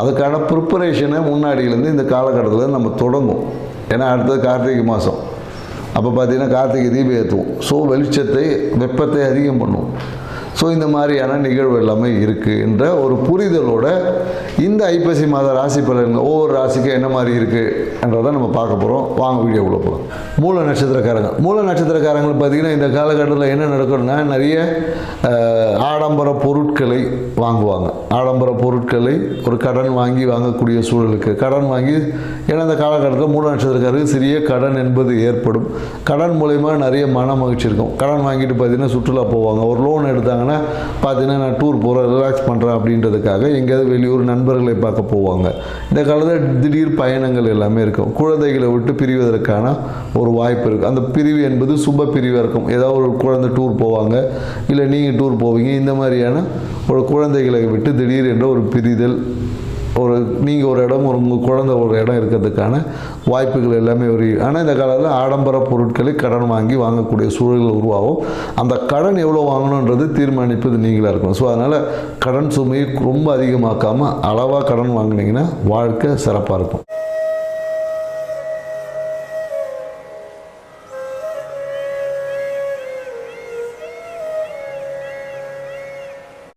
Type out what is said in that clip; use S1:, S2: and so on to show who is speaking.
S1: அதுக்கான ப்ரிப்பரேஷனை முன்னாடியிலேருந்து இந்த காலகட்டத்தில் நம்ம தொடங்கும். ஏன்னா அடுத்தது கார்த்திகை மாதம் அப்போ பார்த்தீங்கன்னா கார்த்திகை தீபம் ஏற்றுவோம் ஸோ வெளிச்சத்தை வெப்பத்தை அதிகம் பண்ணுவோம். ஸோ இந்த மாதிரியான நிகழ்வு எல்லாமே இருக்குது என்ற ஒரு புரிதலோட இந்த ஐப்பசி மாத ராசி பலன்கள் ஒவ்வொரு ராசிக்கும் என்ன மாதிரி இருக்குது என்றதை நம்ம பார்க்க போகிறோம் வாங்க வீடியோக்குள்ளே போகலாம் மூல நட்சத்திரக்காரங்க. மூல நட்சத்திரக்காரங்கள் பார்த்தீங்கன்னா இந்த காலகட்டத்தில் என்ன நடக்கும்னா நிறைய ஆடம்பர பொருட்களை வாங்குவாங்க. ஆடம்பர பொருட்களை ஒரு கடன் வாங்கி வாங்கக்கூடிய சூழலுக்கு கடன் வாங்கி ஏன்னா இந்த காலகட்டத்தில் மூல நட்சத்திரக்காரருக்கு சிறிய கடன் என்பது ஏற்படும். கடன் மூலயமா நிறைய மன மகிழ்ச்சி இருக்கும். கடன் வாங்கிட்டு பார்த்தீங்கன்னா சுற்றுலா போவாங்க. ஒரு லோன் எடுத்தாங்கன்னா பார்த்தீங்கன்னா நான் டூர் போகிறேன் ரிலாக்ஸ் பண்ணுறேன் அப்படின்றதுக்காக எங்கேயாவது வெளியூர் நண்பர்களை பார்க்க போவாங்க. இந்த காலத்தில் திடீர் பயணங்கள் எல்லாமே இருக்கும். குழந்தைகளை விட்டு பிரிவதற்கான ஒரு வாய்ப்பு இருக்கும். அந்த பிரிவு என்பது சுப பிரிவாக இருக்கும். ஏதாவது ஒரு குழந்தை டூர் போவாங்க. இல்லை நீங்கள் டூர் போவீங்க. இந்த மாதிரியான ஒரு குழந்தைகளை விட்டு திடீர் என்ற ஒரு பிரிதல் ஒரு நீங்கள் ஒரு இடம் ஒரு உங்கள் குழந்தை ஒரு இடம் இருக்கிறதுக்கான வாய்ப்புகள் எல்லாமே ஒரு ஆனால் இந்த காலத்தில் ஆடம்பர பொருட்களை கடன் வாங்கி வாங்கக்கூடிய சூழல்கள் உருவாகும். அந்த கடன் எவ்வளோ வாங்கணுன்றது தீர்மானிப்பது நீங்களாக இருக்கணும். ஸோ அதனால் கடன் சுமையை ரொம்ப அதிகமாக்காமல் அளவாக கடன் வாங்குனீங்கன்னா வாழ்க்கை சிறப்பாக இருக்கும்.